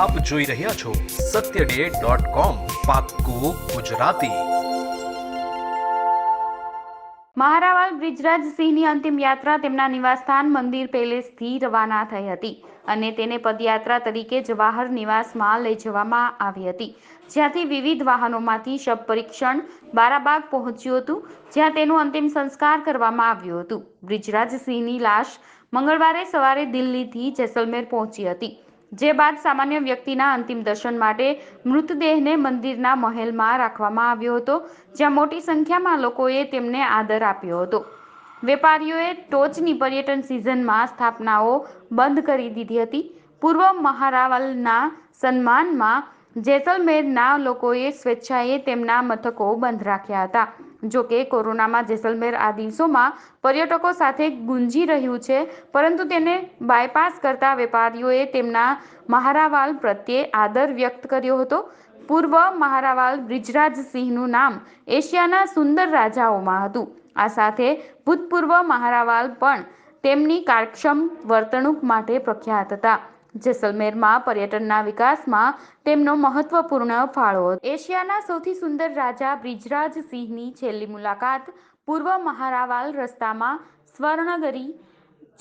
આપ જોઈ રહ્યા છો સત્ય ડે ગુજરાતી. મહારાવાલ બ્રિજરાજસિંહની અંતિમ યાત્રા તેમના નિવાસસ્થાન મંદિર પેલેસથી રવાના થઈ હતી અને તેને પદયાત્રા તરીકે જવાહર નિવાસમાં લઈ જવામાં આવી હતી. જ્યાંથી વિવિધ વાહનોમાંથી શબ પરીક્ષણ બારાબાગ પહોંચ્યું હતું, જ્યાં તેનું અંતિમ સંસ્કાર કરવામાં આવ્યું હતું. બ્રિજરાજસિંહની લાશ મંગળવારે સવારે દિલ્હીથી જેસલમેર પહોંચી હતી. જે બાદ સામાન્ય વ્યક્તિના અંતિમ દર્શન માટે મૃતદેહને મંદિરના મહેલમાં રાખવામાં આવ્યો હતો, જ્યાં મોટી સંખ્યામાં લોકોએ તેમને આદર આપ્યો હતો. વેપારીઓએ ટોચની પર્યટન સિઝનમાં સ્થાપનાઓ બંધ કરી દીધી હતી. પૂર્વ મહારાવલના સન્માનમાં જેસલમેરના લોકોએ સ્વેચ્છાએ તેમના મથકો બંધ રાખ્યા હતા. જો કે કોરોનામાં જેસલમેર આ દિવસોમાં પર્યટકો સાથે ગુંજી રહ્યું છે, પરંતુ તેને બાયપાસ કરતા વેપારીઓએ તેમના મહારાવાલ પ્રત્યે આદર વ્યક્ત કર્યો હતો. પૂર્વ મહારાવાલ બ્રિજરાજસિંહનું નામ એશિયાના સુંદર રાજાઓમાં હતું. આ સાથે ભૂતપૂર્વ મહારાવાલ પણ તેમની કાર્યક્ષમ વર્તણૂક માટે પ્રખ્યાત હતા. જેસલમેરમાં પર્યટનના વિકાસમાં તેમનો મહત્વપૂર્ણ ફાળો. એશિયાના સૌથી સુંદર રાજા બ્રિજરાજસિંહની છેલ્લી મુલાકાત પૂર્વ મહારાવાલ રસ્તામાં સ્વર્ણગરી,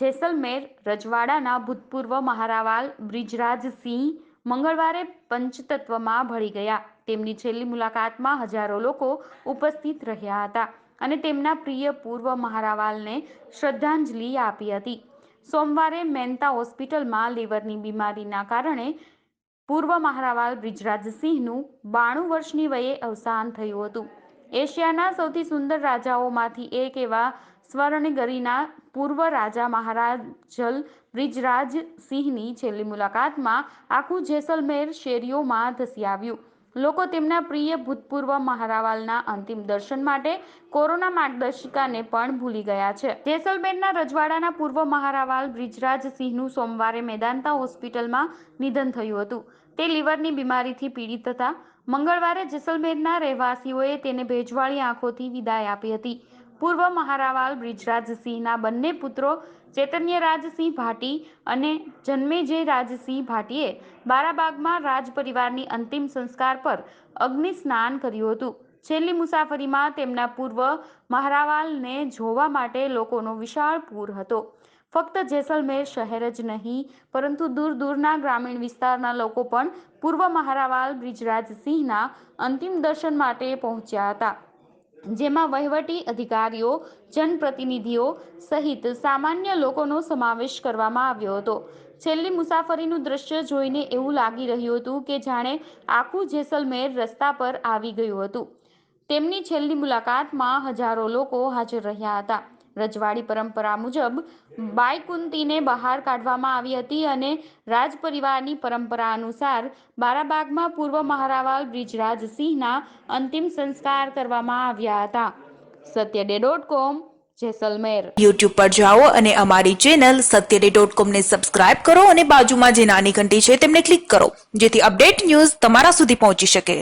જેસલમેર, રજવાડાના ભૂતપૂર્વ મહારાવાલ બ્રિજરાજસિંહ મંગળવારે પંચતત્વમાં ભળી ગયા. તેમની છેલ્લી મુલાકાતમાં હજારો લોકો ઉપસ્થિત રહ્યા હતા અને તેમના પ્રિય પૂર્વ મહારાવાલને શ્રદ્ધાંજલિ આપી હતી. સોમવારે મહેતા હોસ્પિટલમાં લીવરની બીમારીના કારણે પૂર્વ મહારાવાલ બ્રિજરાજસિંહનું બાણું વર્ષની વયે અવસાન થયું હતું. એશિયાના સૌથી સુંદર રાજાઓમાંથી એક એવા સ્વર્ણગરીના પૂર્વ રાજા મહારાજલ બ્રિજરાજસિંહની છેલ્લી મુલાકાતમાં આખું જેસલમેર શેરીઓમાં ધસી આવ્યું. લોકો તેમના પ્રિય ભૂતપૂર્વ મહારાવાલના અંતિમ દર્શન માટે કોરોના માર્ગદર્શિકાને પણ ભૂલી ગયા છે. જેસલમેરના રજવાડાના પૂર્વ મહારાવાલ બ્રિજરાજ સિંહનું સોમવારે મેદાંતા હોસ્પિટલમાં નિધન થયું હતું. તે લીવરની બીમારીથી પીડિત હતા. મંગળવારે જેસલમેરના રહેવાસીઓએ તેને ભેજવાળી આંખોથી વિદાય આપી હતી. પૂર્વ મહારાવાલ બ્રિજરાજસિંહના બંને પુત્રો ચૈતન્યરાજસિંહ ભાટી અને જન્મેજય રાજસિંહ ભાટીએ બારાબાગમાં રાજ પરિવારની અંતિમ સંસ્કાર પર અગ્નિ સ્નાન કર્યું હતું. છેલ્લી મુસાફરીમાં તેમના પૂર્વ મહારાવાલને જોવા માટે લોકોનો વિશાળ પૂર હતો. ફક્ત જેસલમેર શહેર જ નહીં, પરંતુ દૂર દૂરના ગ્રામીણ વિસ્તારના લોકો પણ પૂર્વ મહારાવાલ બ્રિજરાજસિંહના અંતિમ દર્શન માટે પહોંચ્યા હતા. જેમાં વહીવટી અધિકારીઓ, જનપ્રતિનિધિઓ સહિત સામાન્ય લોકોનો સમાવેશ કરવામાં આવ્યો હતો. છેલ્લી મુસાફરીનું દ્રશ્ય જોઈને એવું લાગી રહ્યું હતું કે જાણે આખું જેસલમેર રસ્તા પર આવી ગયું હતું. તેમની છેલ્લી મુલાકાતમાં હજારો લોકો હાજર રહ્યા હતા. રજવાડી પરંપરા મુજબ બાયકુંતીને બહાર કાઢવામાં આવી હતી અને રાજ પરિવારની પરંપરા અનુસાર બારાબાગમાં પૂર્વ મહારાવાલ બ્રિજરાજ સિંહના અંતિમ સંસ્કાર કરવામાં આવ્યા હતા. સત્ય day dot com Jaisalmer YouTube પર જાઓ અને અમારી ચેનલ સત્યડે ડોટ કોમને સબસ્ક્રાઇબ કરો અને બાજુમાં જે નાની ઘંટી છે તેમને ક્લિક કરો, જેથી અપડેટ ન્યૂઝ તમારા સુધી પહોંચી શકે.